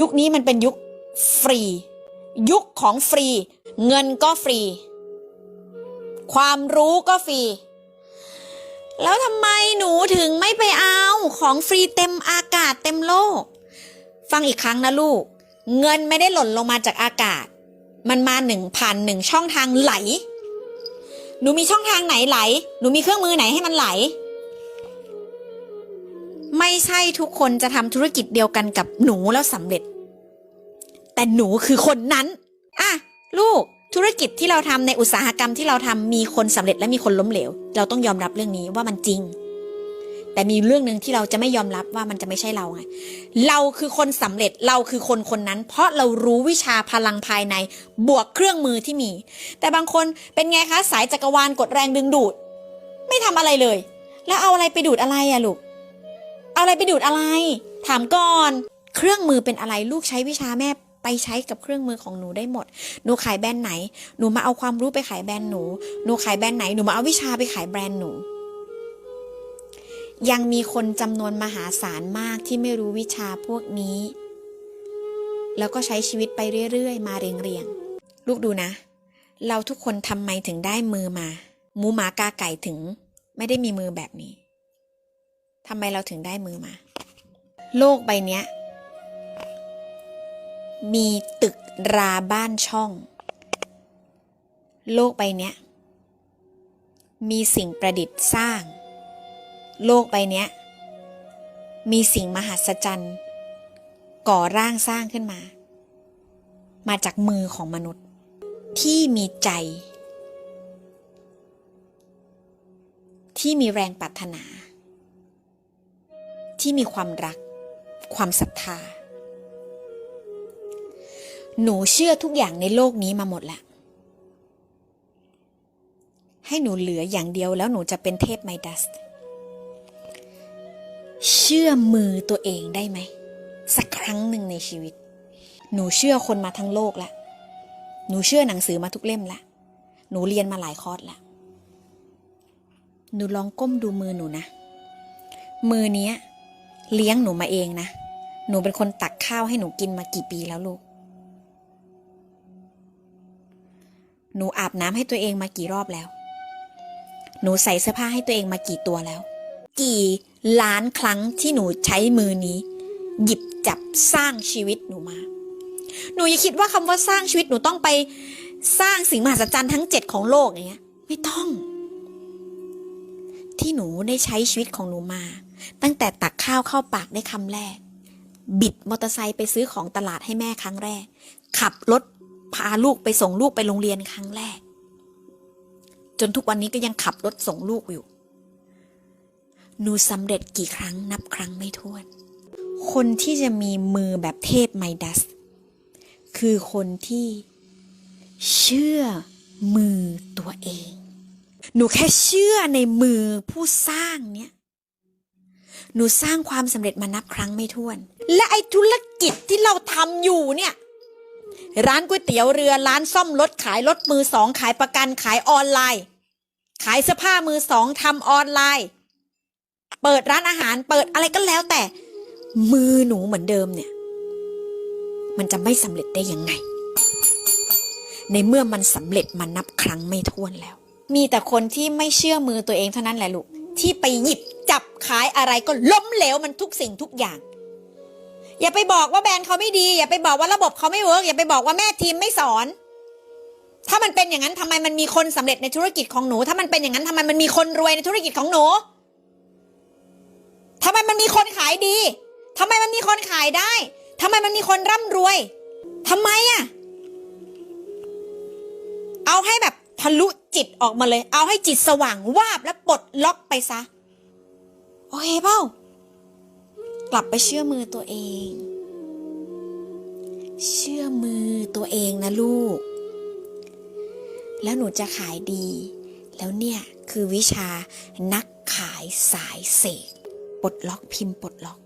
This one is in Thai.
ยุคนี้มันเป็นยุคฟรี ยุคของฟรี เงินก็ฟรี ความรู้ก็ฟรี แล้วทำไมหนูถึงไม่ไปเอาของฟรีเต็มอากาศเต็มโลก ฟังอีกครั้งนะลูก เงินไม่ได้หล่นลงมาจากอากาศ มันมาหนึ่งผ่านหนึ่งช่องทางไหล หนูมีช่องทางไหนไหล หนูมีเครื่องมือไหนให้มันไหล ใช่ทุกคนจะทำธุรกิจเดียวกันกับหนูแล้วสำเร็จ แต่หนูคือคนนั้นอะลูกธุรกิจที่เราทำในอุตสาหกรรมที่เราทำมีคนสำเร็จและมีคนล้มเหลว เราต้องยอมรับเรื่องนี้ว่ามันจริง แต่มีเรื่องหนึ่งที่เราจะไม่ยอมรับว่ามันจะไม่ใช่เราไงเราคือคนสำเร็จเราคือคนคนนั้น เพราะเรารู้วิชาพลังภายในบวกเครื่องมือที่มี แต่บางคนเป็นไงคะสายจักรวาลกดแรงดึงดูด ไม่ทำอะไรเลย แล้วเอาอะไรไปดูดอะไรอะลูก เอาอะไรไปดูดอะไร ถามก่อน เครื่องมือเป็นอะไรลูกใช้วิชาแม่ไปใช้กับเครื่องมือของหนูได้หมด หนูขายแบรนด์ไหน หนูมาเอาความรู้ไปขายแบรนด์หนู หนูขายแบรนด์ไหน หนูมาเอาวิชาไปขายแบรนด์หนู ยังมีคนจำนวนมหาศาลมากที่ไม่รู้วิชาพวกนี้ แล้วก็ใช้ชีวิตไปเรื่อยๆ มาเรียงๆ ลูกดูนะ เราทุกคนทำไมถึงได้มือมา หมูหมากาไก่ถึง ไม่ได้มีมือแบบนี้ ทำไมเราถึงได้มือมา โลกใบเนี้ยมีตึกราบ้านช่อง โลกใบเนี้ยมีสิ่งประดิษฐ์สร้าง โลกใบเนี้ยมีสิ่งมหัศจรรย์ก่อร่างสร้างขึ้นมา มาจากมือของมนุษย์ที่มีใจ ที่มีแรงปรารถนา ที่มีความรัก ความศรัทธา หนูเชื่อทุกอย่างในโลกนี้มาหมดแล้วให้หนูเหลืออย่างเดียวแล้วหนูจะเป็นเทพไมดัส เชื่อมือตัวเองได้ไหม สักครั้งหนึ่งในชีวิต หนูเชื่อคนมาทั้งโลกละ หนูเชื่อหนังสือมาทุกเล่มละ หนูเรียนมาหลายคอร์สละหนูลองก้มดูมือหนูนะ มือเนี้ย เลี้ยงหนูมาเองนะ หนูเป็นคนตักข้าวให้หนูกินมากี่ปีแล้วลูก หนูอาบน้ำให้ตัวเองมากี่รอบแล้ว หนูใส่เสื้อผ้าให้ตัวเองมากี่ตัวแล้ว กี่ล้านครั้งที่หนูใช้มือนี้ หยิบจับสร้างชีวิตหนูมา หนูอย่าคิดว่าคำว่าสร้างชีวิตหนูต้องไปสร้างสิ่งมหัศจรรย์ทั้งเจ็ดของโลกอย่างเงี้ย ไม่ต้อง ที่หนูได้ใช้ชีวิตของหนูมา ตั้งแต่ตักข้าวเข้าปากได้คำแรก บิดมอเตอร์ไซค์ไปซื้อของตลาดให้แม่ครั้งแรก ขับรถพาลูกไปส่งลูกไปโรงเรียนครั้งแรก จนทุกวันนี้ก็ยังขับรถส่งลูกอยู่ หนูสำเร็จกี่ครั้งนับครั้งไม่ถ้วน คนที่จะมีมือแบบเทพไมดัส คือคนที่เชื่อมือตัวเอง หนูแค่เชื่อในมือผู้สร้างเนี่ย หนูสร้างความสำเร็จมานับครั้งไม่ถ้วน และไอ้ธุรกิจที่เราทำอยู่เนี่ย ร้านก๋วยเตี๋ยวเรือร้านซ่อมรถขายรถมือสอง ขายประกันขายออนไลน์ ขายเสื้อผ้ามือสองทำออนไลน์ เปิดร้านอาหารเปิดอะไรก็แล้วแต่ มือหนูเหมือนเดิมเนี่ย มันจะไม่สำเร็จได้ยังไง ในเมื่อมันสำเร็จมานับครั้งไม่ถ้วนแล้ว มีแต่คนที่ไม่เชื่อมือตัวเองเท่านั้นแหละลูก ที่ไปหยิบจับขายอะไรก็ล้มเหลวมันทุกสิ่งทุกอย่าง อย่าไปบอกว่าแบรนด์เขาไม่ดี อย่าไปบอกว่าระบบเขาไม่เวิร์กอย่าไปบอกว่าแม่ทีมไม่สอน ถ้ามันเป็นอย่างนั้นทำไมมันมีคนสำเร็จในธุรกิจของหนู ถ้ามันเป็นอย่างนั้นทำไมมันมีคนรวยในธุรกิจของหนูทำไมมันมีคนขายดีทำไมมันมีคนขายได้ทำไมมันมีคนร่ำรวยทำไมอะเอาให้แบบ ทะลุจิตออกมาเลย เอาให้จิตสว่างวาบและปลดล็อกไปซะ โอเคเปล่ากลับไปเชื่อมือตัวเอง เชื่อมือตัวเองนะลูก แล้วหนูจะขายดี แล้วเนี่ยคือวิชานักขายสายเสกปลดล็อกพิมพ์ปลดล็อก